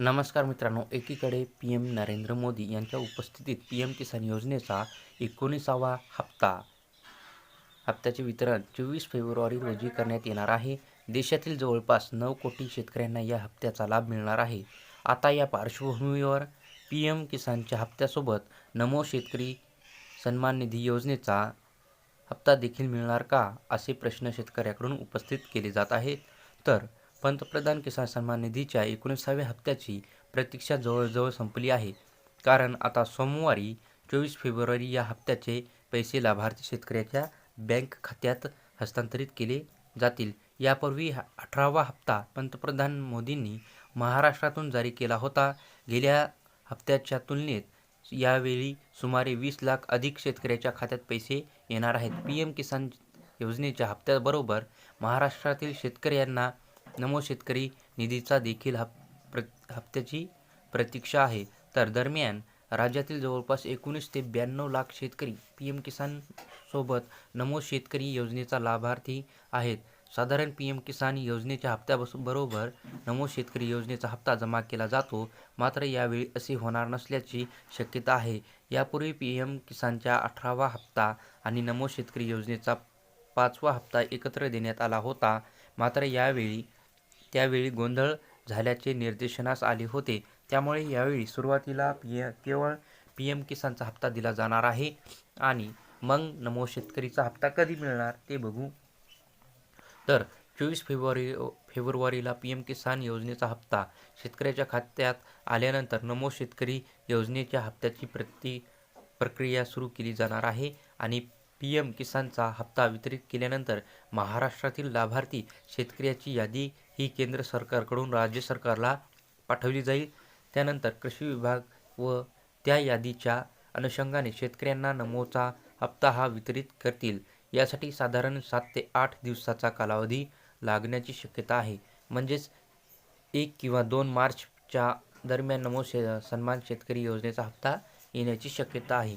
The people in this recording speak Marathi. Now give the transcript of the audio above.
नमस्कार मित्रांनो एकीकडे पी एम नरेंद्र मोदी यांच्या उपस्थितीत पी एम किसान योजनेचा एकोणीसावा हप्ता हप्त्याचे वितरण चोवीस फेब्रुवारी रोजी करण्यात येणार आहे. देशातील जवळपास नऊ कोटी शेतकऱ्यांना या हप्त्याचा लाभ मिळणार आहे. आता या पार्श्वभूमीवर पी एम किसानच्या हप्त्यासोबत नमो शेतकरी सन्मान निधी योजनेचा हप्ता देखील मिळणार का असे प्रश्न शेतकऱ्याकडून उपस्थित केले जात आहेत. तर पंतप्रधान किसान सन्मान निधीच्या एकोणीसाव्या हप्त्याची प्रतीक्षा जवळजवळ संपली आहे. कारण आता सोमवारी चोवीस फेब्रुवारी या हप्त्याचे पैसे लाभार्थी शेतकऱ्याच्या बँक खात्यात हस्तांतरित केले जातील. यापूर्वी अठरावा हप्ता पंतप्रधान मोदींनी महाराष्ट्रातून जारी केला होता. गेल्या हप्त्याच्या तुलनेत यावेळी सुमारे वीस लाख अधिक शेतकऱ्याच्या खात्यात पैसे येणार आहेत. पी एम किसान योजनेच्या हप्त्याबरोबर महाराष्ट्रातील शेतकऱ्यांना नमो शेतकरी निधीचा देखील हप प्र हप्त्याची प्रतीक्षा आहे. तर दरम्यान राज्यातील जवळपास एकोणीस ते ब्याण्णव लाख शेतकरी पी एम किसान सोबत नमो शेतकरी योजनेचा लाभार्थी आहेत. साधारण पी एम किसान योजनेच्या हप्त्याबस बरोबर नमो शेतकरी योजनेचा हप्ता जमा केला जातो. मात्र यावेळी असे होणार नसल्याची शक्यता आहे. यापूर्वी पी एम किसानच्या अठरावा हप्ता आणि नमो शेतकरी योजनेचा पाचवा हप्ता एकत्र देण्यात आला होता. मात्र यावेळी त्यावेळी गोंधळ झाल्याचे निर्देशनास आले होते. त्यामुळे यावेळी सुरुवातीला पी केवळ पी एम किसानचा हप्ता दिला जाणार आहे आणि मग नमो शेतकरीचा हप्ता कधी मिळणार ते बघू. तर चोवीस फेब्रुवारी फेब्रुवारीला पी एम किसान योजनेचा हप्ता शेतकऱ्याच्या खात्यात आल्यानंतर नमो शेतकरी योजनेच्या हप्त्याची प्रति प्रक्रिया सुरू केली जाणार आहे आणि पी एम किसानचा हप्ता वितरित केल्यानंतर महाराष्ट्रातील लाभार्थी शेतकऱ्याची यादी ही केंद्र सरकारकडून राज्य सरकारला पाठवली जाईल. त्यानंतर कृषी विभाग व त्या यादीच्या अनुषंगाने शेतकऱ्यांना नमोचा हप्ता हा वितरित करतील. यासाठी साधारण सात ते आठ दिवसाचा कालावधी लागण्याची शक्यता आहे. म्हणजेच एक किंवा दोन मार्चच्या दरम्यान नमो शे सन्मान शेतकरी योजनेचा हप्ता येण्याची शक्यता आहे.